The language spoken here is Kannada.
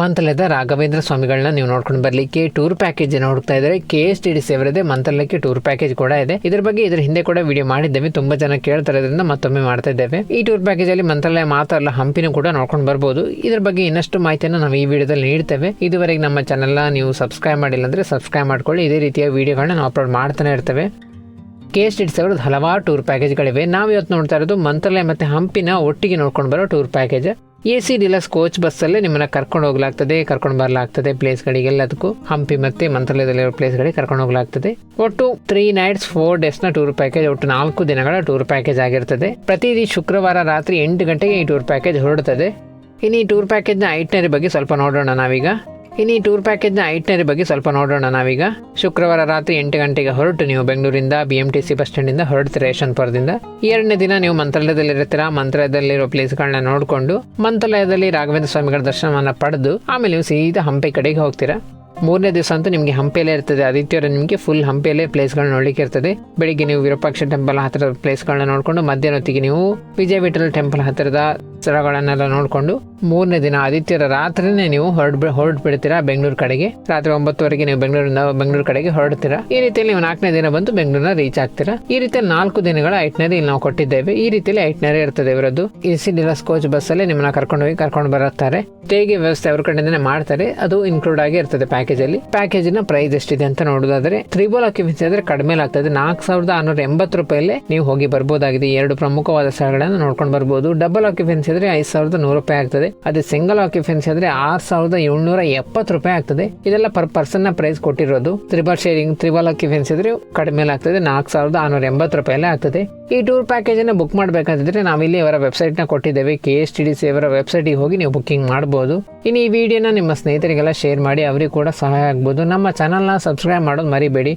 ಮಂತ್ರಾಲಯದ ರಾಘವೇಂದ್ರ ಸ್ವಾಮಿಗಳನ್ನ ನೀವು ನೋಡ್ಕೊಂಡು ಬರ್ಲಿಕ್ಕೆ ಟೂರ್ ಪ್ಯಾಕೇಜ್ ನೋಡ್ತಾ ಇದ್ದಾರೆ K S T D C ಅವರದೇ ಮಂತ್ರಾಲಯಕ್ಕೆ ಟೂರ್ ಪ್ಯಾಕೇಜ್ ಕೂಡ ಇದೆ. ಇದ್ರ ಬಗ್ಗೆ ಇದ್ರ ಹಿಂದೆ ಕೂಡ ವಿಡಿಯೋ ಮಾಡಿದ್ದೇವೆ. ತುಂಬಾ ಜನ ಕೇಳ್ತಾ ಇರೋದ್ರಿಂದ ಮತ್ತೊಮ್ಮೆ ಮಾಡ್ತಾ ಇದ್ದೇವೆ. ಈ ಟೂರ್ ಪ್ಯಾಕೇಜ್ ಅಲ್ಲಿ ಮಂತ್ರಾಲಯ ಮಾತ್ರ ಅಲ್ಲ, ಹಂಪಿನೂ ಕೂಡ ನೋಡ್ಕೊಂಡು ಬರ್ಬೋದು. ಇದ್ರ ಬಗ್ಗೆ ಇನ್ನಷ್ಟು ಮಾಹಿತಿಯನ್ನು ನಾವು ಈ ವಿಡಿಯೋದಲ್ಲಿ ನೀಡ್ತೇವೆ. ಇದುವರೆಗೆ ನಮ್ಮ ಚಾನೆಲ್ನ ನೀವು ಸಬ್ಸ್ಕ್ರೈಬ್ ಮಾಡಿಲ್ಲ ಅಂದ್ರೆ ಸಬ್ಸ್ಕ್ರೈಬ್ ಮಾಡ್ಕೊಳ್ಳಿ. ಇದೇ ರೀತಿಯ ವಿಡಿಯೋಗಳನ್ನ ನಾವು ಅಪ್ಲೋಡ್ ಮಾಡ್ತಾನೆ ಇರ್ತೇವೆ. ಕೆ ಎಸ್ ಟಿ ಡಿ ಅವ್ರದ್ದು ಹಲವಾರು ಟೂರ್ ಪ್ಯಾಕೇಜ್ಗಳಿವೆ ನಾವು ಇವತ್ತು ನೋಡ್ತಾ ಇರೋದು ಮಂತ್ರಾಲಯ ಮತ್ತು ಹಂಪಿನ ಒಟ್ಟಿಗೆ ನೋಡ್ಕೊಂಡು ಬರೋ tour package. A C deluxe coach ಬಸ್ಸಲ್ಲೇ ನಿಮ್ಮನ್ನ ಕರ್ಕೊಂಡು ಹೋಗ್ಲಾಗ್ತದೆ, ಕರ್ಕೊಂಡು ಬರಲಾಗ್ತದೆ ಪ್ಲೇಸ್ಗಳಿಗೆಲ್ಲದಕ್ಕೂ ಹಂಪಿ ಮತ್ತು ಮಂತ್ರಾಲಯದಲ್ಲಿರೋ ಪ್ಲೇಸ್ಗಳಿಗೆ ಕರ್ಕೊಂಡು ಹೋಗ್ಲಾಗ್ತದೆ. ಒಟ್ಟು ತ್ರೀ ನೈಟ್ಸ್ ಫೋರ್ ಡೇಸ್ನ ಟೂರ್ ಪ್ಯಾಕೇಜ್ ಒಟ್ಟು ನಾಲ್ಕು ದಿನಗಳ ಟೂರ್ ಪ್ಯಾಕೇಜ್ ಆಗಿರ್ತದೆ. ಪ್ರತಿ ಶುಕ್ರವಾರ ರಾತ್ರಿ ಎಂಟು ಗಂಟೆಗೆ ಈ ಟೂರ್ ಪ್ಯಾಕೇಜ್ ಹೊರಡುತ್ತದೆ ಇನ್ನು ಈ ಟೂರ್ ಪ್ಯಾಕೇಜ್ನ ಐಟ್ನರಿ ಬಗ್ಗೆ ಸ್ವಲ್ಪ ನೋಡೋಣ ನಾವೀಗ. ಇನ್ನು ಈ ಟೂರ್ ಪ್ಯಾಕೇಜ್ನ ಐಟ್ನರಿ ಬಗ್ಗೆ ಸ್ವಲ್ಪ ನೋಡೋಣ ನಾವೀಗ. ಶುಕ್ರವಾರ ರಾತ್ರಿ ಎಂಟು ಗಂಟೆಗೆ ಹೊರಟು ನೀವು ಬೆಂಗಳೂರಿಂದ B M T C bus ಸ್ಟ್ಯಾಂಡಿಂದ ಹೊರಡ್ತೀರಾ ಯಶವಂತಪುರದಿಂದ ಎರಡನೇ ದಿನ ನೀವು ಮಂತ್ರಾಲಯದಲ್ಲಿ ಇರ್ತೀರಾ ಮಂತ್ರಾಲಯದಲ್ಲಿರೋ ಪ್ಲೇಸ್ಗಳನ್ನ ನೋಡಿಕೊಂಡು ಮಂತ್ರಾಲಯದಲ್ಲಿ ರಾಘವೇಂದ್ರ ಸ್ವಾಮಿಗಳ ದರ್ಶನವನ್ನು ಪಡೆದು ಆಮೇಲೆ ನೀವು ಸೀದಾ ಹಂಪೆ ಕಡೆಗೆ ಹೋಗ್ತೀರಾ? ಮೂರನೇ ದಿವಸ ಅಂತೂ ನಿಮಗೆ ಹಂಪೆಯಲ್ಲೇ ಇರ್ತದೆ. ಆದಿತ್ಯವಾರ ನಿಮಗೆ ಫುಲ್ ಹಂಪೆಯಲ್ಲೇ ಪ್ಲೇಸ್ಗಳನ್ನ ನೋಡಲಿಕ್ಕೆ ಇರ್ತದೆ. ಬೆಳಿಗ್ಗೆ ನೀವು ವಿರೂಪಾಕ್ಷ ಟೆಂಪಲ್ ಹತ್ತಿರದ ಪ್ಲೇಸ್ಗಳನ್ನ ನೋಡಿಕೊಂಡು ಮಧ್ಯಾಹ್ನ ಹೊತ್ತಿಗೆ ನೀವು ವಿಜಯ ವಿಠಲ್ ಟೆಂಪಲ್ ಹತ್ತಿರದ ಸ್ಥಳಗಳನ್ನೆಲ್ಲ ನೋಡಿಕೊಂಡು ಮೂರನೇ ದಿನ ಆದಿತ್ಯರ ರಾತ್ರಿನೇ ನೀವು ಹೊರಡ್ ಹೊರಡ್ ಬಿಡ್ತೀರಾ ಬೆಂಗಳೂರು ಕಡೆಗೆ? ರಾತ್ರಿ ಒಂಬತ್ತುವರೆಗೆ ನೀವು ಬೆಂಗಳೂರಿಂದ ಬೆಂಗಳೂರು ಕಡೆಗೆ ಹೊರಡ್ತೀರಾ? ಈ ರೀತಿಯಲ್ಲಿ ನೀವು ನಾಲ್ಕನೇ ದಿನ ಬಂದು ಬೆಂಗಳೂರಿನ ರೀಚ್ ಆಗ್ತೀರಾ? ಈ ರೀತಿಯಲ್ಲಿ ನಾಲ್ಕು ದಿನಗಳ ಐಟ್ನರಿ ಇಲ್ಲಿ ನಾವು ಕೊಟ್ಟಿದ್ದೇವೆ. ಈ ರೀತಿಯಲ್ಲಿ ಐಟ್ನರಿ ಇರ್ತದೆ ಇವರದ್ದು. ಎ ಸಿ ಡಿಲಸ್ ಕೋಚ್ ಬಸ್ಸಲ್ಲಿ ನಿಮ್ಮನ್ನ ಕರ್ಕೊಂಡು ಹೋಗಿ ಕರ್ಕೊಂಡು ಬರುತ್ತಾರೆ. ಸ್ಟೇಗೆ ವ್ಯವಸ್ಥೆ ಅವ್ರ ಕಡೆಯಿಂದನೇ ಮಾಡ್ತಾರೆ, ಅದು ಇನ್ಕ್ಲೂಡ್ ಆಗಿ ಇರ್ತದೆ ಪ್ಯಾಕೇಜ್ ಅಲ್ಲಿ. ಪ್ಯಾಕೇಜ್ನ ಪ್ರೈಸ್ ಎಷ್ಟಿದೆ ಅಂತ ನೋಡೋದಾದ್ರೆ, ತ್ರಿಬೋಲ್ ಅಕ್ಯುಪೆನ್ಸಿ ಆದ್ರೆ ಕಡಿಮೆ ಆಗ್ತದೆ. ನಾಲ್ಕು ಸಾವಿರದ ಆರ್ನೂರ ಎಂಬತ್ತು ರೂಪಾಯಿ ನೀವು ಹೋಗಿ ಬರ್ಬೋದಾಗಿದೆ. ಎರಡು ಪ್ರಮುಖವಾದ ಸ್ಥಳಗಳನ್ನು ನೋಡ್ಕೊಂಡು ಬರ್ಬೋದು. ಡಬಲ್ ಆಕ್ಯುಪೆನ್ಸಿ ಆದ್ರೆ ಐದು ಸಾವಿರದ ನೂರು ರೂಪಾಯಿ ಆಗ್ತದೆ. ಅದೇ ಸಿಂಗಲ್ ಆಕ್ಯುಪೆನ್ಸಿ ಆದ್ರೆ ಆರ್ ಸಾವಿರದ ಏಳ್ನೂರ ಎಪ್ಪತ್ತು ರೂಪಾಯಿ ಆಗ್ತದೆ. ಇದೆಲ್ಲ ಪರ್ ಪರ್ಸನ್ನ ಪ್ರೈಸ್ ಕೊಟ್ಟಿರೋದು. ತ್ರಿಬಲ್ ಶೇರಿಂಗ್ ತ್ರಿಬಲ್ ಆಕ್ಯುಪೆನ್ಸಿ ಆದ್ರೆ ಕಡಿಮೆ ಆಗ್ತದೆ. ನಾಲ್ಕು ಸಾವಿರದ ಆರುನೂರ ಎಂಬತ್ತು ರೂಪಾಯಿ ಆಗ್ತದೆ. ಈ ಟೂರ್ ಪ್ಯಾಕೇಜ್ ಅನ್ನ ಬುಕ್ ಮಾಡಬೇಕಂತಿದ್ರೆ ನಾವಿಲ್ಲಿ ಅವರ ವೆಬ್ಸೈಟ್ನ ಕೊಟ್ಟಿದ್ದೇವೆ. K S T D C ಅವರ ವೆಬ್ಸೈಟ್ಗೆ ಹೋಗಿ ನೀವು ಬುಕ್ಕಿಂಗ್ ಮಾಡಬಹುದು ಇನ್ನು ಈ ವಿಡಿಯೋನ ನಿಮ್ಮ ಸ್ನೇಹಿತರಿಗೆಲ್ಲ ಶೇರ್ ಮಾಡಿ, ಅವರಿಗೂ ಕೂಡ ಸಹಾಯ ಆಗ್ಬೋದು. ನಮ್ಮ ಚಾನಲ್ನ ಸಬ್ಸ್ಕ್ರೈಬ್ ಮಾಡೋದು ಮರಿಬೇಡಿ.